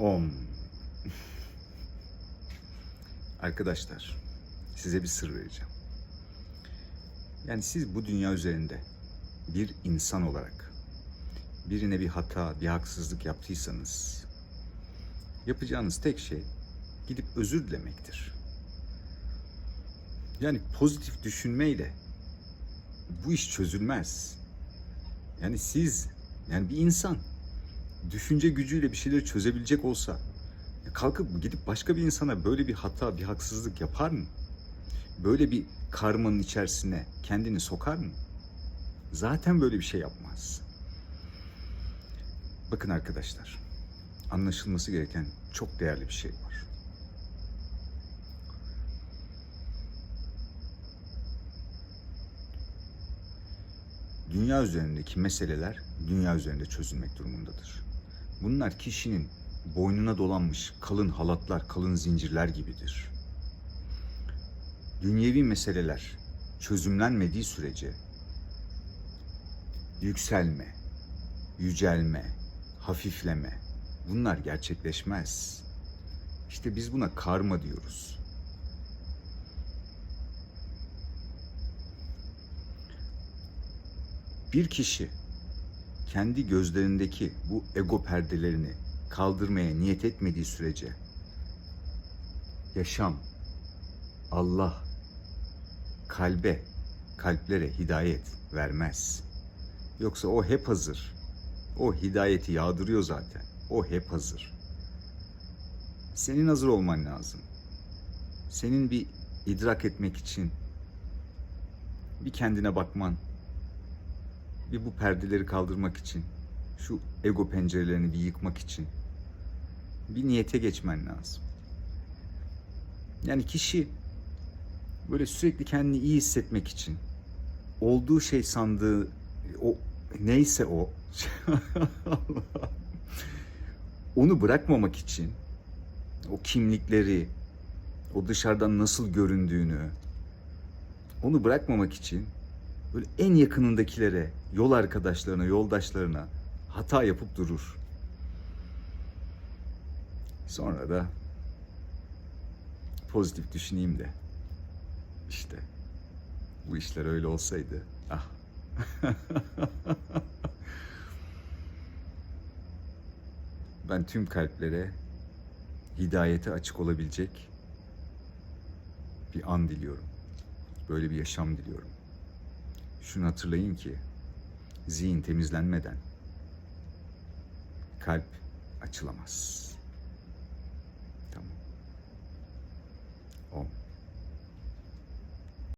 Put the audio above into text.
Om. Arkadaşlar, size bir sır vereceğim. Yani siz bu dünya üzerinde bir insan olarak birine bir hata, bir haksızlık yaptıysanız yapacağınız tek şey gidip özür dilemektir. Yani pozitif düşünmeyle bu iş çözülmez. Yani siz, yani bir insan düşünce gücüyle bir şeyleri çözebilecek olsa kalkıp gidip başka bir insana böyle bir hata, bir haksızlık yapar mı? Böyle bir karmanın içerisine kendini sokar mı? Zaten böyle bir şey yapmaz. Bakın arkadaşlar, anlaşılması gereken çok değerli bir şey var. Dünya üzerindeki meseleler dünya üzerinde çözülmek durumundadır. Bunlar kişinin boynuna dolanmış kalın halatlar, kalın zincirler gibidir. Dünyevi meseleler çözümlenmediği sürece yükselme, yücelme, hafifleme bunlar gerçekleşmez. İşte biz buna karma diyoruz. Bir kişi kendi gözlerindeki bu ego perdelerini kaldırmaya niyet etmediği sürece yaşam, Allah kalbe, kalplere hidayet vermez. Yoksa o hep hazır. O hidayeti yağdırıyor zaten. O hep hazır. Senin hazır olman lazım. Senin bir idrak etmek için bir kendine bakman, bir bu perdeleri kaldırmak için, şu ego pencerelerini bir yıkmak için bir niyete geçmen lazım. Yani kişi böyle sürekli kendini iyi hissetmek için olduğu şey sandığı o neyse o onu bırakmamak için o kimlikleri o dışarıdan nasıl göründüğünü onu bırakmamak için böyle en yakınındakilere, yol arkadaşlarına, yoldaşlarına hata yapıp durur. Sonra da pozitif düşüneyim de işte bu işler öyle olsaydı ah ben tüm kalplere hidayete açık olabilecek bir an diliyorum. Böyle bir yaşam diliyorum. Şunu hatırlayın ki zihin temizlenmeden kalp açılamaz. Tamam. Om.